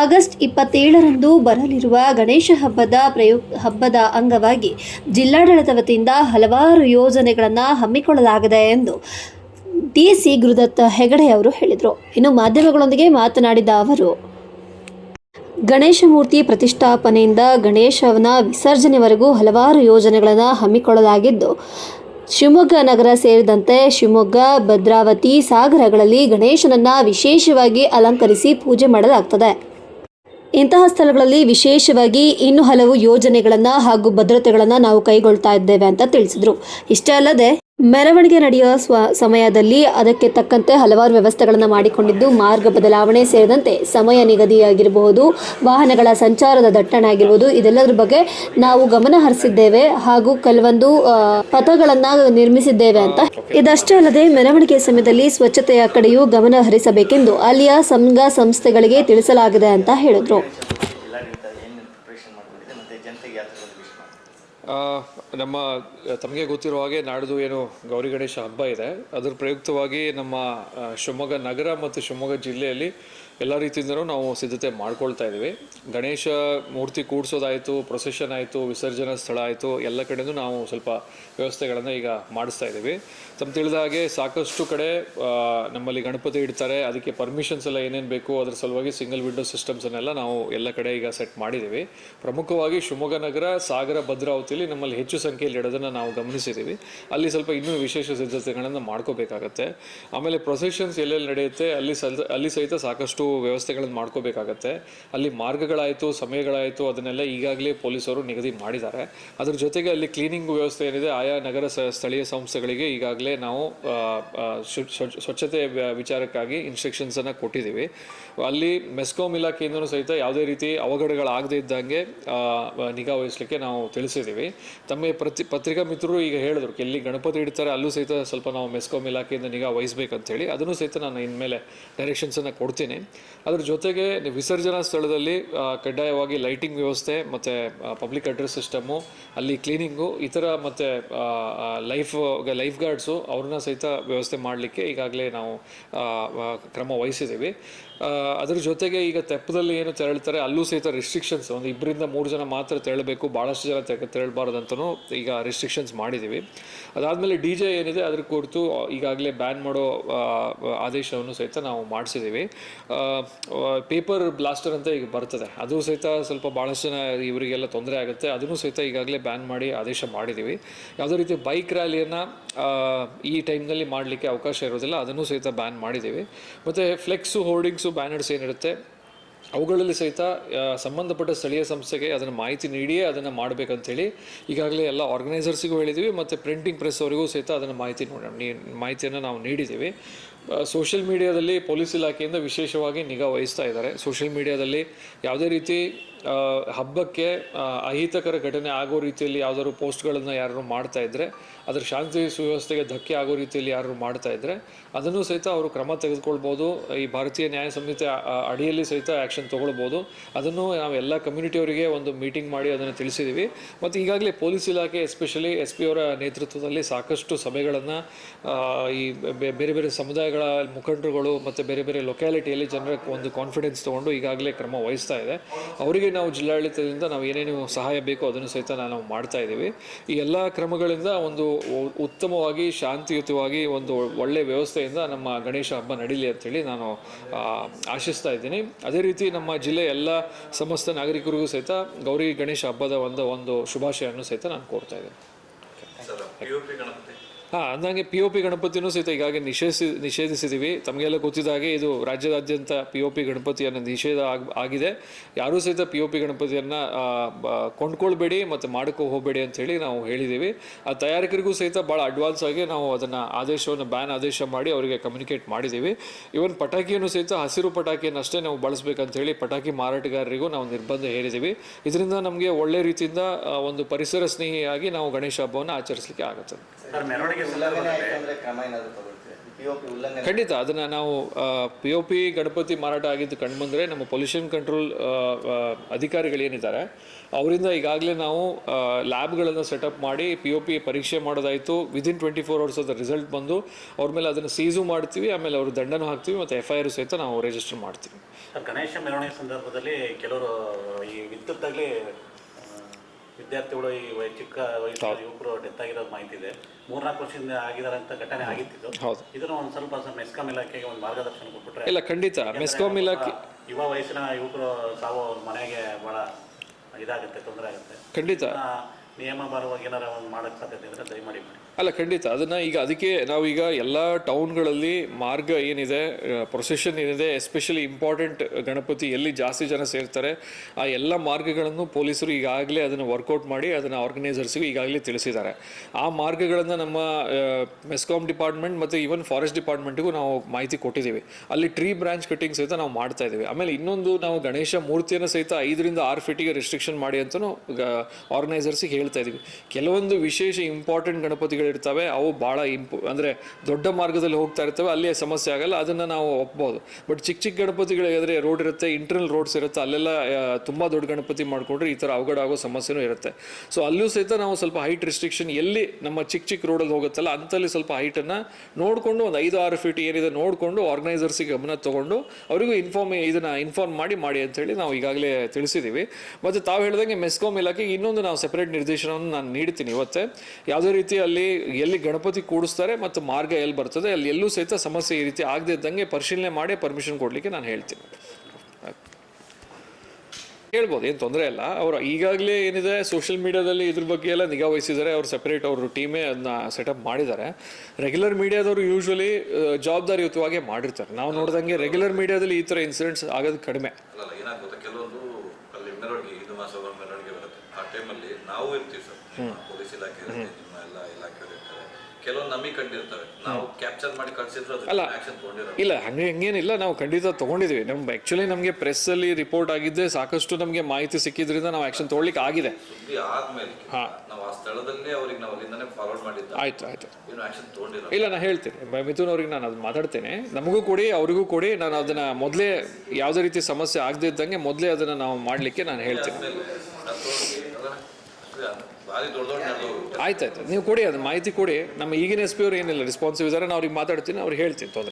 August ಇಪ್ಪತ್ತೇಳರಂದು ಬರಲಿರುವ ಗಣೇಶ ಹಬ್ಬದ ಪ್ರಯುಕ್ತ ಹಬ್ಬದ ಅಂಗವಾಗಿ ಜಿಲ್ಲಾಡಳಿತ ವತಿಯಿಂದ ಹಲವಾರು ಯೋಜನೆಗಳನ್ನು ಹಮ್ಮಿಕೊಳ್ಳಲಾಗಿದೆ ಎಂದು ಡಿ ಸಿ ಗುರುದತ್ತ ಹೆಗಡೆ ಅವರು ಹೇಳಿದರು. ಇನ್ನು ಮಾಧ್ಯಮಗಳೊಂದಿಗೆ ಮಾತನಾಡಿದ ಅವರು, ಗಣೇಶ ಮೂರ್ತಿ ಪ್ರತಿಷ್ಠಾಪನೆಯಿಂದ ಗಣೇಶನ ವಿಸರ್ಜನೆವರೆಗೂ ಹಲವಾರು ಯೋಜನೆಗಳನ್ನು ಹಮ್ಮಿಕೊಳ್ಳಲಾಗಿದ್ದು ಶಿವಮೊಗ್ಗ ನಗರ ಸೇರಿದಂತೆ ಶಿವಮೊಗ್ಗ, ಭದ್ರಾವತಿ ಸಾಗರಗಳಲ್ಲಿ ಗಣೇಶನನ್ನ ವಿಶೇಷವಾಗಿ ಅಲಂಕರಿಸಿ ಪೂಜೆ ಮಾಡಲಾಗ್ತದೆ. ಇಂತಹ ಸ್ಥಳಗಳಲ್ಲಿ ವಿಶೇಷವಾಗಿ ಇನ್ನು ಹಲವು ಯೋಜನೆಗಳನ್ನು ಹಾಗೂ ಭದ್ರತೆಗಳನ್ನು ನಾವು ಕೈಗೊಳ್ತಾ ಇದ್ದೇವೆ ಅಂತ ತಿಳಿಸಿದರು. ಇಷ್ಟೇ ಅಲ್ಲದೆ ಮೆರವಣಿಗೆ ನಡೆಯುವ ಸ್ವ ಸಮಯದಲ್ಲಿ ಅದಕ್ಕೆ ತಕ್ಕಂತೆ ಹಲವಾರು ವ್ಯವಸ್ಥೆಗಳನ್ನು ಮಾಡಿಕೊಂಡಿದ್ದು ಮಾರ್ಗ ಬದಲಾವಣೆ ಸೇರಿದಂತೆ ಸಮಯ ನಿಗದಿಯಾಗಿರಬಹುದು ವಾಹನಗಳ ಸಂಚಾರದ ದಟ್ಟಣೆ ಆಗಿರ್ಬೋದು ಇದೆಲ್ಲದರ ಬಗ್ಗೆ ನಾವು ಗಮನ ಹರಿಸಿದ್ದೇವೆ ಹಾಗೂ ಕೆಲವೊಂದು ಪಥಗಳನ್ನು ನಿರ್ಮಿಸಿದ್ದೇವೆ ಅಂತ. ಇದಷ್ಟೇ ಅಲ್ಲದೆ ಮೆರವಣಿಗೆ ಸಮಯದಲ್ಲಿ ಸ್ವಚ್ಛತೆಯ ಕಡೆಯೂ ಗಮನ ಹರಿಸಬೇಕೆಂದು ಅಲ್ಲಿಯ ಸಂಘ ಸಂಸ್ಥೆಗಳಿಗೆ ತಿಳಿಸಲಾಗಿದೆ ಅಂತ ಹೇಳಿದರು. ನಮ್ಮ ತಮಗೆ ಗೊತ್ತಿರುವ ಹಾಗೆ ನಾಡಿದು ಏನು ಗೌರಿ ಗಣೇಶ ಹಬ್ಬ ಇದೆ. ಅದರ ಪ್ರಯುಕ್ತವಾಗಿ ನಮ್ಮ ಶಿವಮೊಗ್ಗ ನಗರ ಮತ್ತು ಶಿವಮೊಗ್ಗ ಜಿಲ್ಲೆಯಲ್ಲಿ ಎಲ್ಲ ರೀತಿಯಿಂದಲೂ ನಾವು ಸಿದ್ಧತೆ ಮಾಡ್ಕೊಳ್ತಾ ಇದ್ದೀವಿ. ಗಣೇಶ ಮೂರ್ತಿ ಕೂಡಿಸೋದಾಯಿತು ಪ್ರೊಸೆಷನ್ ಆಯಿತು, ವಿಸರ್ಜನಾ ಸ್ಥಳ ಆಯಿತು, ಎಲ್ಲ ಕಡೆಯೂ ನಾವು ಸ್ವಲ್ಪ ವ್ಯವಸ್ಥೆಗಳನ್ನು ಈಗ ಮಾಡಿಸ್ತಾ ಇದ್ದೀವಿ. ತಮ್ಮ ತಿಳಿದ ಹಾಗೆ ಸಾಕಷ್ಟು ಕಡೆ ನಮ್ಮಲ್ಲಿ ಗಣಪತಿ ಇಡ್ತಾರೆ, ಅದಕ್ಕೆ ಪರ್ಮಿಷನ್ಸ್ ಎಲ್ಲ ಏನೇನು ಬೇಕು, ಅದರ ಸಲುವಾಗಿ ಸಿಂಗಲ್ ವಿಂಡೋ ಸಿಸ್ಟಮ್ಸನ್ನೆಲ್ಲ ನಾವು ಎಲ್ಲ ಕಡೆ ಈಗ ಸೆಟ್ ಮಾಡಿದ್ದೀವಿ. ಪ್ರಮುಖವಾಗಿ ಶಿವಮೊಗ್ಗ ನಗರ ಸಾಗರ, ಭದ್ರಾವತಿಯಲ್ಲಿ ನಮ್ಮಲ್ಲಿ ಹೆಚ್ಚು ಸಂಖ್ಯೆಯಲ್ಲಿ ಇಡೋದನ್ನು ನಾವು ಗಮನಿಸಿದ್ದೀವಿ. ಅಲ್ಲಿ ಸ್ವಲ್ಪ ಇನ್ನೂ ವಿಶೇಷ ಸಿದ್ಧತೆಗಳನ್ನು ಮಾಡ್ಕೋಬೇಕಾಗತ್ತೆ. ಆಮೇಲೆ ಪ್ರೊಸೆಷನ್ಸ್ ಎಲ್ಲೆಲ್ಲಿ ನಡೆಯುತ್ತೆ, ಅಲ್ಲಿ ಸಲ್, ಅಲ್ಲಿ ಸಹಿತ ಸಾಕಷ್ಟು ವ್ಯವಸ್ಥೆಗಳನ್ನು ಮಾಡ್ಕೋಬೇಕಾಗತ್ತೆ. ಅಲ್ಲಿ ಮಾರ್ಗಗಳಾಯಿತು, ಸಮಯಗಳಾಯಿತು, ಅದನ್ನೆಲ್ಲ ಈಗಾಗಲೇ ಪೊಲೀಸರು ನಿಗದಿ ಮಾಡಿದ್ದಾರೆ. ಅದ್ರ ಜೊತೆಗೆ ಅಲ್ಲಿ ಕ್ಲೀನಿಂಗ್ ವ್ಯವಸ್ಥೆ ಏನಿದೆ, ಆಯಾ ನಗರ ಸ್ಥಳೀಯ ಸಂಸ್ಥೆಗಳಿಗೆ ಈಗಾಗಲೇ ನಾವು ಸ್ವಚ್ಛತೆ ವಿಚಾರಕ್ಕಾಗಿ ಇನ್ಸ್ಟ್ರಕ್ಷನ್ಸನ್ನು ಕೊಟ್ಟಿದ್ದೀವಿ. ಅಲ್ಲಿ ಮೆಸ್ಕಾಂ ಇಲಾಖೆಯಿಂದನೂ ಸಹಿತ ಯಾವುದೇ ರೀತಿ ಅವಘಡಗಳಾಗದೇ ಇದ್ದಂಗೆ ನಿಗಾ ವಹಿಸಲಿಕ್ಕೆ ನಾವು ತಿಳಿಸಿದ್ದೀವಿ. ತಮ್ಮ ಪ್ರತಿ, ಪತ್ರಿಕಾ ಮಿತ್ರರು ಈಗ ಹೇಳಿದ್ರು ಎಲ್ಲಿ ಗಣಪತಿ ಇಡ್ತಾರೆ, ಅಲ್ಲೂ ಸಹಿತ ಸ್ವಲ್ಪ ನಾವು ಮೆಸ್ಕಾಂ ಇಲಾಖೆಯಿಂದ ನಿಗಾ ವಹಿಸಬೇಕಂತೇಳಿ. ಅದನ್ನು ಸಹಿತ ನಾನು ಇನ್ಮೇಲೆ ಡೈರೆಕ್ಷನ್ಸನ್ನು ಕೊಡ್ತೀನಿ. ಅದ್ರ ಜೊತೆಗೆ ವಿಸರ್ಜನಾ ಸ್ಥಳದಲ್ಲಿ ಕಡ್ಡಾಯವಾಗಿ ಲೈಟಿಂಗ್ ವ್ಯವಸ್ಥೆ ಮತ್ತು ಪಬ್ಲಿಕ್ ಅಡ್ರೆಸ್ ಸಿಸ್ಟಮು ಅಲ್ಲಿ ಕ್ಲೀನಿಂಗು ಈ ಥರ ಮತ್ತು ಲೈಫ್ ಲೈಫ್ ಗಾರ್ಡ್ಸು ಅವ್ರನ್ನ ಸಹಿತ ವ್ಯವಸ್ಥೆ ಮಾಡಲಿಕ್ಕೆ ಈಗಾಗಲೇ ನಾವು ಕ್ರಮ ವಹಿಸಿದ್ದೀವಿ. ಅದ್ರ ಜೊತೆಗೆ ಈಗ ತೆಪ್ಪದಲ್ಲಿ ಏನು ತೆರಳ್ತಾರೆ, ಅಲ್ಲೂ ಸಹಿತ ರಿಸ್ಟ್ರಿಕ್ಷನ್ಸ್ ಒಂದು ಇಬ್ಬರಿಂದ ಮೂರು ಜನ ಮಾತ್ರ ತೆರಳಬೇಕು ಭಾಳಷ್ಟು ಜನ ತೆಗೆ ತೆರಳಬಾರ್ದು ಅಂತಲೂ ಈಗ ರಿಸ್ಟ್ರಿಕ್ಷನ್ಸ್ ಮಾಡಿದ್ದೀವಿ. ಅದಾದಮೇಲೆ ಡಿ ಜೆ ಏನಿದೆ, ಅದ್ರ ಕುರಿತು ಈಗಾಗಲೇ ಬ್ಯಾನ್ ಮಾಡೋ ಆದೇಶವನ್ನು ಸಹಿತ ನಾವು ಮಾಡಿಸಿದ್ದೀವಿ. ಪೇಪರ್ ಬ್ಲಾಸ್ಟರ್ ಅಂತ ಈಗ ಬರ್ತದೆ. ಅದು ಸಹಿತ ಸ್ವಲ್ಪ ಭಾಳಷ್ಟು ಜನ ಇವರಿಗೆಲ್ಲ ತೊಂದರೆ ಆಗುತ್ತೆ. ಅದನ್ನು ಸಹಿತ ಈಗಾಗಲೇ ಬ್ಯಾನ್ ಮಾಡಿ ಆದೇಶ ಮಾಡಿದ್ದೀವಿ ಯಾವುದೇ ರೀತಿ ಬೈಕ್ ರ್ಯಾಲಿಯನ್ನು ಈ ಟೈಮ್ನಲ್ಲಿ ಮಾಡಲಿಕ್ಕೆ ಅವಕಾಶ ಇರೋದಿಲ್ಲ. ಅದನ್ನು ಸಹಿತ ಬ್ಯಾನ್ ಮಾಡಿದ್ದೀವಿ ಮತ್ತು ಫ್ಲೆಕ್ಸು ಹೋರ್ಡಿಂಗ್ಸು ಬ್ಯಾನರ್ಸ್ ಏನಿರುತ್ತೆ, ಅವುಗಳಲ್ಲಿ ಸಹಿತ ಸಂಬಂಧಪಟ್ಟ ಸ್ಥಳೀಯ ಸಂಸ್ಥೆಗೆ ಅದನ್ನು ಮಾಹಿತಿ ನೀಡಿಯೇ ಅದನ್ನು ಮಾಡಬೇಕಂತೇಳಿ ಈಗಾಗಲೇ ಎಲ್ಲ ಆರ್ಗನೈಸರ್ಸಿಗೂ ಹೇಳಿದ್ದೀವಿ ಮತ್ತು ಪ್ರಿಂಟಿಂಗ್ ಪ್ರೆಸ್ ಅವರಿಗೂ ಸಹಿತ ಅದನ್ನು ಮಾಹಿತಿ ನೀ, ಮಾಹಿತಿಯನ್ನು ನಾವು ನೀಡಿದ್ದೀವಿ ಸೋಷಿಯಲ್ ಮೀಡಿಯಾದಲ್ಲಿ ಪೊಲೀಸ್ ಇಲಾಖೆಯಿಂದ ವಿಶೇಷವಾಗಿ ನಿಗಾ ವಹಿಸ್ತಾ ಇದ್ದಾರೆ. ಸೋಷಿಯಲ್ ಮೀಡಿಯಾದಲ್ಲಿ ಯಾವುದೇ ರೀತಿ ಹಬ್ಬಕ್ಕೆ ಅಹಿತಕರ ಘಟನೆ ಆಗೋ ರೀತಿಯಲ್ಲಿ ಯಾವ್ದಾದ್ರು ಪೋಸ್ಟ್ಗಳನ್ನು ಯಾರು ಮಾಡ್ತಾ ಇದ್ದರೆ ಅದರ ಶಾಂತಿ ಸುವ್ಯವಸ್ಥೆಗೆ ಧಕ್ಕೆ ಆಗೋ ರೀತಿಯಲ್ಲಿ ಯಾರು ಮಾಡ್ತಾ ಇದ್ದರೆ ಅದನ್ನು ಸಹಿತ ಅವರು ಕ್ರಮ ತೆಗೆದುಕೊಳ್ಬೋದು. ಈ ಭಾರತೀಯ ನ್ಯಾಯ ಸಂಹಿತೆ ಅಡಿಯಲ್ಲಿ ಸಹಿತ ಆ್ಯಕ್ಷನ್ ತೊಗೊಳ್ಬೋದು. ಅದನ್ನು ನಾವು ಎಲ್ಲ ಕಮ್ಯುನಿಟಿಯವರಿಗೆ ಒಂದು ಮೀಟಿಂಗ್ ಮಾಡಿ ಅದನ್ನು ತಿಳಿಸಿದ್ದೀವಿ ಮತ್ತು ಈಗಾಗಲೇ ಪೊಲೀಸ್ ಇಲಾಖೆ, ಎಸ್ಪೆಷಲಿ ಎಸ್ ಪಿ ಅವರ ನೇತೃತ್ವದಲ್ಲಿ ಸಾಕಷ್ಟು ಸಭೆಗಳನ್ನು ಈ ಬೇರೆ ಬೇರೆ ಸಮುದಾಯಗಳ ಮುಖಂಡರುಗಳು ಮತ್ತು ಬೇರೆ ಬೇರೆ ಲೊಕ್ಯಾಲಿಟಿಯಲ್ಲಿ ಜನರ ಒಂದು ಕಾನ್ಫಿಡೆನ್ಸ್ ತೊಗೊಂಡು ಈಗಾಗಲೇ ಕ್ರಮ ವಹಿಸ್ತಾ ಇದೆ. ಅವರಿಗೆ ನಾವು ಜಿಲ್ಲಾಡಳಿತದಿಂದ ನಾವು ಏನೇನು ಸಹಾಯ ಬೇಕೋ ಅದನ್ನು ಸಹಿತ ನಾವು ಮಾಡ್ತಾ ಇದ್ದೀವಿ. ಈ ಎಲ್ಲ ಕ್ರಮಗಳಿಂದ ಒಂದು ಉತ್ತಮವಾಗಿ, ಶಾಂತಿಯುತವಾಗಿ ಒಂದು ಒಳ್ಳೆಯ ವ್ಯವಸ್ಥೆಯಿಂದ ನಮ್ಮ ಗಣೇಶ ಹಬ್ಬ ನಡೀಲಿ ಅಂತೇಳಿ ನಾನು ಆಶಿಸ್ತಾ ಇದ್ದೀನಿ. ಅದೇ ರೀತಿ ನಮ್ಮ ಜಿಲ್ಲೆಯ ಎಲ್ಲ ಸಮಸ್ತ ನಾಗರಿಕರಿಗೂ ಸಹಿತ ಗೌರಿ ಗಣೇಶ ಹಬ್ಬದ ಒಂದು ಒಂದು ಶುಭಾಶಯವನ್ನು ಸಹಿತ ನಾನು ಕೋರ್ತಾ ಇದ್ದೀನಿ. ಹಾಂ, ಅಂದಂಗೆ ಪಿ ಒ ಪಿ ಗಣಪತಿನೂ ಸಹಿತ ಈಗಾಗಲೇ ನಿಷೇಧಿಸಿ ನಿಷೇಧಿಸಿದ್ದೀವಿ ತಮಗೆಲ್ಲ ಗೊತ್ತಿದ್ದ ಹಾಗೆ ಇದು ರಾಜ್ಯದಾದ್ಯಂತ ಪಿ ಒ ಪಿ ಗಣಪತಿಯನ್ನು ನಿಷೇಧ ಆಗ್, ಆಗಿದೆ. ಯಾರೂ ಸಹಿತ ಪಿ ಒ ಪಿ ಗಣಪತಿಯನ್ನು ಕೊಂಡ್ಕೊಳ್ಬೇಡಿ ಮತ್ತು ಮಾಡ್ಕೊ ಹೋಗಬೇಡಿ ಅಂಥೇಳಿ ನಾವು ಹೇಳಿದ್ದೀವಿ ಆ ತಯಾರಕರಿಗೂ ಸಹಿತ ಭಾಳ ಅಡ್ವಾನ್ಸ್ ಆಗಿ ನಾವು ಅದನ್ನು ಆದೇಶವನ್ನು ಬ್ಯಾನ್ ಆದೇಶ ಮಾಡಿ ಅವರಿಗೆ ಕಮ್ಯುನಿಕೇಟ್ ಮಾಡಿದ್ದೀವಿ ಇವನ್ ಪಟಾಕಿಯನ್ನು ಸಹಿತ ಹಸಿರು ಪಟಾಕಿಯನ್ನು ಅಷ್ಟೇ ನಾವು ಬಳಸಬೇಕಂತೇಳಿ ಪಟಾಕಿ ಮಾರಾಟಗಾರರಿಗೂ ನಾವು ನಿರ್ಬಂಧ ಹೇರಿದ್ದೀವಿ ಇದರಿಂದ ನಮಗೆ ಒಳ್ಳೆ ರೀತಿಯಿಂದ ಒಂದು ಪರಿಸರ ಸ್ನೇಹಿಯಾಗಿ ನಾವು ಗಣೇಶ ಹಬ್ಬವನ್ನು ಆಚರಿಸಲಿಕ್ಕೆ ಆಗುತ್ತೆ. ಸರ್ ಮೆರವಣಿಗೆ ಉಲ್ಲಂಘನೆ ಆಯ್ತು ಅಂದ್ರೆ ಕ್ರಮ ಏನಾದ್ರು ತಗೊಳ್ತೀರಾ? ಪಿ ಒ ಪಿ ಉಲ್ಲಂಘನೆ ಖಂಡಿತ ಅದನ್ನು ನಾವು ಪಿ ಒ ಪಿ ಗಣಪತಿ ಮಾರಾಟ ಆಗಿದ್ದು ಕಂಡುಬಂದರೆ ನಮ್ಮ ಪೊಲ್ಯೂಷನ್ ಕಂಟ್ರೋಲ್ ಅಧಿಕಾರಿಗಳೇನಿದ್ದಾರೆ ಅವರಿಂದ ಈಗಾಗಲೇ ನಾವು ಲ್ಯಾಬ್ಗಳನ್ನು ಸೆಟಪ್ ಮಾಡಿ ಪಿ ಒ ಪಿ ಪರೀಕ್ಷೆ ಮಾಡೋದಾಯಿತು. ವಿದಿನ್ ಟ್ವೆಂಟಿ ಫೋರ್ ಅವರ್ಸ್ ಅದು ರಿಸಲ್ಟ್ ಬಂದು ಅವ್ರ ಮೇಲೆ ಅದನ್ನು ಸೀಸು ಮಾಡ್ತೀವಿ ಆಮೇಲೆ ಅವರು ದಂಡನೂ ಹಾಕ್ತೀವಿ ಮತ್ತು ಎಫ್ ಐ ಆರ್ ಸಹಿತ ನಾವು ರಿಜಿಸ್ಟರ್ ಮಾಡ್ತೀವಿ. ಸರ್ ಗಣೇಶ ಮೆರವಣಿಗೆ ಸಂದರ್ಭದಲ್ಲಿ ಕೆಲವರು ಈ ವಿದ್ಯುತ್ತಾಗಲಿ ವಿದ್ಯಾರ್ಥಿಗಳು ಈ ಚಿಕ್ಕ ವಯಸ್ಸಿನ ಯುವಕರು ಡೆತ್ ಆಗಿರೋದು ಮಾಹಿತಿ ಇದೆ ಮೂರ್ನಾಲ್ಕು ವರ್ಷದಿಂದ ಆಗಿದ್ದಾರೆ ಅಂತ ಘಟನೆ ಆಗಿತ್ತು ಹೌದು. ಇದನ್ನು ಒಂದು ಸ್ವಲ್ಪ ಸರ್ ಮೆಸ್ಕಾಂ ಇಲಾಖೆಗೆ ಒಂದು ಮಾರ್ಗದರ್ಶನ ಕೊಟ್ಬಿಟ್ರೆ ಇಲ್ಲ ಖಂಡಿತ. ಮೆಸ್ಕಾಮ್ ಇಲಾಖೆ ಯುವ ವಯಸ್ಸಿನ ಯುವಕರು ಸಾವು ಅವ್ರ ಮನೆಗೆ ಬಹಳ ಇದಾಗುತ್ತೆ ತೊಂದರೆ ಆಗುತ್ತೆ. ಖಂಡಿತ. ಆ, ಅಲ್ಲ, ಖಂಡಿತ. ಅದನ್ನ ಈಗ ಅದಕ್ಕೆ ನಾವೀಗ ಎಲ್ಲ ಟೌನ್ಗಳಲ್ಲಿ ಮಾರ್ಗ ಏನಿದೆ ಪ್ರೊಸೆಷನ್ ಏನಿದೆ ಎಸ್ಪೆಷಲಿ ಇಂಪಾರ್ಟೆಂಟ್ ಗಣಪತಿ ಎಲ್ಲಿ ಜಾಸ್ತಿ ಜನ ಸೇರ್ತಾರೆ, ಆ ಎಲ್ಲ ಮಾರ್ಗಗಳನ್ನು ಪೊಲೀಸರು ಈಗಾಗಲೇ ಅದನ್ನು ವರ್ಕೌಟ್ ಮಾಡಿ ಅದನ್ನು ಆರ್ಗನೈಸರ್ಸ್ಗೂ ಈಗಾಗಲೇ ತಿಳಿಸಿದ್ದಾರೆ. ಆ ಮಾರ್ಗಗಳನ್ನು ನಮ್ಮ ಮೆಸ್ಕಾಮ್ ಡಿಪಾರ್ಟ್ಮೆಂಟ್ ಮತ್ತು ಈವನ್ ಫಾರೆಸ್ಟ್ ಡಿಪಾರ್ಟ್ಮೆಂಟ್ಗೂ ನಾವು ಮಾಹಿತಿ ಕೊಟ್ಟಿದ್ದೀವಿ. ಅಲ್ಲಿ ಟ್ರೀ ಬ್ರಾಂಚ್ ಕಟ್ಟಿಂಗ್ ಸಹಿತ ನಾವು ಮಾಡ್ತಾ ಇದ್ದೀವಿ. ಆಮೇಲೆ ಇನ್ನೊಂದು ನಾವು ಗಣೇಶ ಮೂರ್ತಿಯನ್ನು ಸಹಿತ ಐದರಿಂದ ಆರು ಫೀಟಿಗೆ ರೆಸ್ಟ್ರಿಕ್ಷನ್ ಮಾಡಿ ಅಂತಲೂ ಆರ್ಗನೈಸರ್ಸಿಗೆ ಹೇಳ್ತಾ ಇದ್ದೀವಿ ಕೆಲವೊಂದು ವಿಶೇಷ ಇಂಪಾರ್ಟೆಂಟ್ ಗಣಪತಿಗಳಿರ್ತವೆ, ಅವು ಭಾಳ ಇಂಪು ಅಂದರೆ ದೊಡ್ಡ ಮಾರ್ಗದಲ್ಲಿ ಹೋಗ್ತಾ ಇರ್ತವೆ ಅಲ್ಲಿ ಸಮಸ್ಯೆ ಆಗಲ್ಲ, ಅದನ್ನು ನಾವು ಒಪ್ಬೋದು. ಬಟ್ ಚಿಕ್ಕ ಚಿಕ್ಕ ಗಣಪತಿಗಳಿಗಾದರೆ ರೋಡ್ ಇರುತ್ತೆ ಇಂಟರ್ನಲ್ ರೋಡ್ಸ್ ಇರುತ್ತೆ, ಅಲ್ಲೆಲ್ಲ ತುಂಬ ದೊಡ್ಡ ಗಣಪತಿ ಮಾಡಿಕೊಂಡ್ರೆ ಈ ಥರ ಅವಘಡ ಆಗೋ ಸಮಸ್ಯೆನೂ ಇರುತ್ತೆ. ಸೊ ಅಲ್ಲೂ ಸಹಿತ ನಾವು ಸ್ವಲ್ಪ ಹೈಟ್ ರೆಸ್ಟ್ರಿಕ್ಷನ್ ಎಲ್ಲಿ ನಮ್ಮ ಚಿಕ್ಕ ಚಿಕ್ಕ ರೋಡಲ್ಲಿ ಹೋಗುತ್ತಲ್ಲ ಅಂಥಲ್ಲಿ ಸ್ವಲ್ಪ ಹೈಟನ್ನು ನೋಡಿಕೊಂಡು ಒಂದು ಐದು, ಆರು ಫೀಟ್ ಏನಿದೆ ನೋಡಿಕೊಂಡು ಆರ್ಗನೈಸರ್ಸಿಗೆ ಗಮನ ತೊಗೊಂಡು ಅವರಿಗೂ ಇನ್ಫಾರ್ಮ್ ಇದನ್ನು ಇನ್ಫಾರ್ಮ್ ಮಾಡಿ ಮಾಡಿ ಅಂತ ಹೇಳಿ ನಾವು ಈಗಾಗಲೇ ತಿಳಿಸಿದ್ದೀವಿ ಮತ್ತು ತಾವು ಹೇಳಿದಂಗೆ ಮೆಸ್ಕಾಮ್ ಇಲಾಖೆಗೆ ಇನ್ನೊಂದು ನಾವು ಸೆಪರೇಟ್ ನಿರ್ದೇಶನವನ್ನು ನಾನು ನೀಡ್ತೀನಿ ಇವತ್ತೇ. ಯಾವುದೇ ರೀತಿ ಅಲ್ಲಿ ಎಲ್ಲಿ ಗಣಪತಿ ಕೂಡಿಸ್ತಾರೆ ಮತ್ತು ಮಾರ್ಗ ಎಲ್ಲಿ ಬರ್ತದೆ, ಅಲ್ಲಿ ಎಲ್ಲೂ ಸಹಿತ ಸಮಸ್ಯೆ ಈ ರೀತಿ ಆಗದೆ ಇದ್ದಂಗೆ ಪರಿಶೀಲನೆ ಮಾಡಿ ಪರ್ಮಿಷನ್ ಕೊಡಲಿಕ್ಕೆ ನಾನು ಹೇಳ್ತೀನಿ. ಹೇಳ್ಬೋದು, ಏನು ತೊಂದರೆ ಇಲ್ಲ. ಅವರು ಈಗಾಗಲೇ ಏನಿದೆ ಸೋಷಿಯಲ್ ಮೀಡಿಯಾದಲ್ಲಿ ಇದ್ರ ಬಗ್ಗೆ ಎಲ್ಲ ನಿಗಾ ವಹಿಸಿದ್ದಾರೆ. ಅವ್ರು ಸೆಪರೇಟ್ ಅವರು ಟೀಮೇ ಅದನ್ನ ಸೆಟಪ್ ಮಾಡಿದ್ದಾರೆ. ರೆಗ್ಯುಲರ್ ಮೀಡಿಯಾದವರು ಯೂಶ್ವಲಿ ಜವಾಬ್ದಾರಿಯುತವಾಗೇ ಮಾಡಿರ್ತಾರೆ. ನಾವು ನೋಡಿದಂಗೆ ರೆಗ್ಯುಲರ್ ಮೀಡಿಯಾದಲ್ಲಿ ಈ ಥರ ಇನ್ಸಿಡೆಂಟ್ಸ್ ಆಗೋದು ಕಡಿಮೆ. ಟೈಮಲ್ಲಿ ನಾವು ಇರ್ತೀವಿ ಸರ್. ಪೊಲೀಸ್ ಇಲಾಖೆ ಇರುತ್ತೆ ನಿಮ್ಮ ಎಲ್ಲ ಇಲಾಖೆಯವರು ಇರ್ತಾರೆ. ಕೆಲವೊಂದು ನಮಗೆ ಕಂಡಿರ್ತವೆ ನಾವು ಕ್ಯಾಪ್ಚರ್ ಮಾಡಿ ಕಳ್ಸಿದ್ರು ಅಲ್ಲ. ಆಕ್ಷನ್ ತಗೊಂಡಿರೋ ಇಲ್ಲ ಹಂಗೆ ಹಂಗೇನಿಲ್ಲ ನಾವು ಖಂಡಿತ ತೊಗೊಂಡಿದ್ದೀವಿ ನಮ್ಗೆ ಆ್ಯಕ್ಚುಲಿ ನಮಗೆ ಪ್ರೆಸ್ಸಲ್ಲಿ ರಿಪೋರ್ಟ್ ಆಗಿದ್ದೆ ಸಾಕಷ್ಟು ನಮಗೆ ಮಾಹಿತಿ ಸಿಕ್ಕಿದ್ರಿಂದ ನಾವು ಆ್ಯಕ್ಷನ್ ತೊಗೊಳ್ಲಿಕ್ಕೆ ಆಗಿದೆ. ಸುದ್ದಿ ಆದ್ಮೇಲೆ ನಾವು ಆ ಸ್ಥಳದಲ್ಲೇ ಅವ್ರಿಗೆ ನಾವು ಅಲ್ಲಿಂದಾನೆ ಫಾರ್ವರ್ಡ್ ಮಾಡಿದ್ದ. ಆಯ್ತು ಆಯ್ತು. ಏನು ಆಕ್ಷನ್ ತಗೊಂಡಿರೋ ಇಲ್ಲ ನಾನು ಹೇಳ್ತೀನಿ. ಬ- ಮಿಥುನ್ ಅವ್ರಿಗೆ ನಾನು ಅದು ಮಾತಾಡ್ತೇನೆ. ನಮಗೂ ಕೊಡಿ ಅವ್ರಿಗೂ ಕೊಡಿ. ನಾನು ಅದನ್ನು ಮೊದಲೇ ಯಾವುದೇ ರೀತಿ ಸಮಸ್ಯೆ ಆಗದೇ ಇದ್ದಂಗೆ ಮೊದಲೇ ಅದನ್ನು ನಾವು ಮಾಡಲಿಕ್ಕೆ ನಾನು ಹೇಳ್ತೀನಿ. ಆಯ್ತಾಯ್ತು. ನೀವು ಕೊಡಿ ಅದು ಮಾಹಿತಿ ಕೊಡಿ. ನಮ್ಮ ಈಗಿನ ಎಸ್ ಪಿ ಅವ್ರು ಏನಿಲ್ಲ ರೆಸ್ಪಾನ್ಸಿವ್ ಇದ್ದಾರೆ ನಾವು ಅವ್ರಿಗೆ ಮಾತಾಡ್ತೀನಿ, ಅವ್ರು ಹೇಳ್ತೀನಿ ತೊಂದರೆ